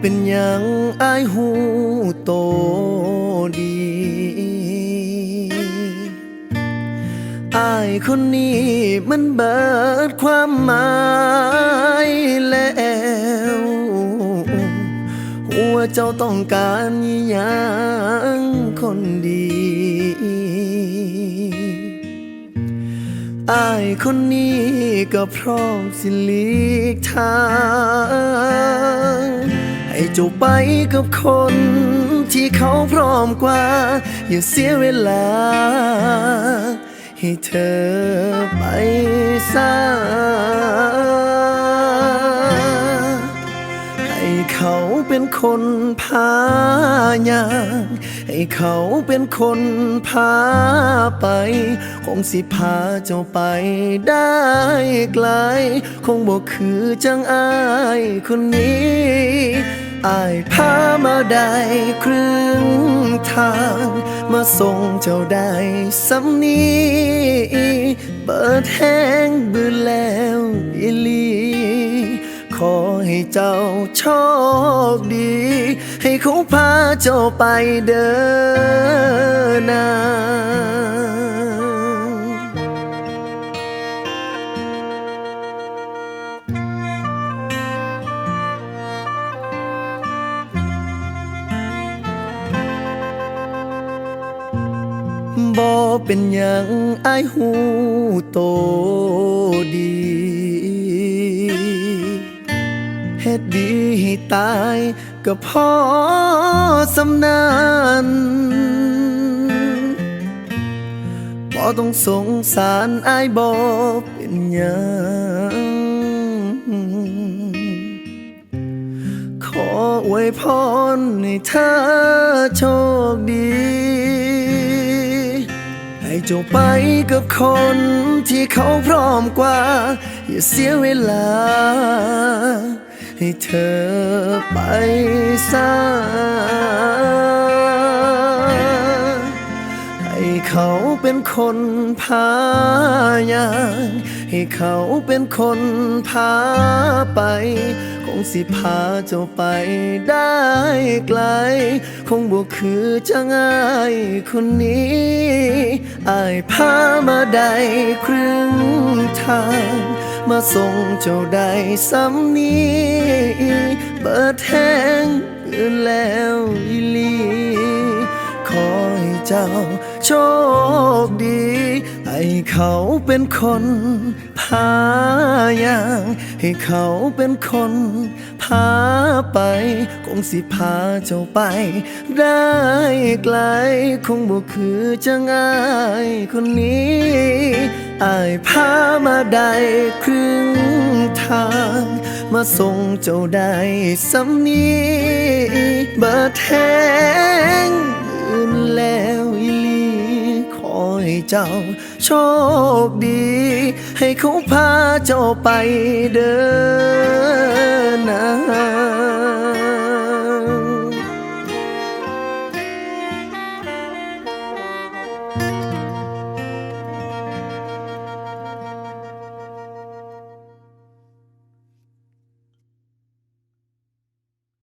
เป็นหยังอายหูโตดี อายคนนี้มันเบิดความหมายแล้ว หัวเจ้าต้องการอหยังคนดีอายคนนี้ก็พร้อมสิลีกทาง จ้าไปกับคนที่เขาพร้อมกว่า อย่าเสียเวลา ให้เธอไปซะให้เขาเป็นคนพายางให้เขาเป็นคนพาไป คงสิพาเจ้าไปได้ไกล คงบอกคือจังอายคนนี้ อายพามาได้ครึ่งทาง มาส่งเจ้าได้สำนีเปิดแห้งบืนแล้วอีลีขอให้เจ้าโชคดี ให้เขาพาเจ้าไปเดินนา บ่เป็นหยังอายหูโตดีเฮ็ดดีให้ตายก็พอสำนานบ่ต้องสงสารอายบ่เป็นหยังขออวยพรให้เธอโชคดี ให้เจ้าไปกับคนที่เขาพร้อมกว่า อย่าเสียเวลา ให้เธอไปซะ เขาเป็นคนพายางให้เขาเป็นคนพาไป คงสิพาเจ้าไปได้ไกล คงบ่คือจังอายคนนี้อายพามาได้ครึ่งทาง มาส่งเจ้าได้สำนี้เปิดแห้งคืนแล้วอีหลีขอให้เจ้า โชคดี ให้เขาเป็นคนพายาง ให้เขาเป็นคนพาไป คงสิพาเจ้าไป ได้ไกล คงบ่คือจังอายคนนี้อายพามาได้ครึ่งทาง มาส่งเจ้าได้สำนีเบิดแห้ง จ้า โชคดี ให้เขาพาเจ้าไปเดินนะ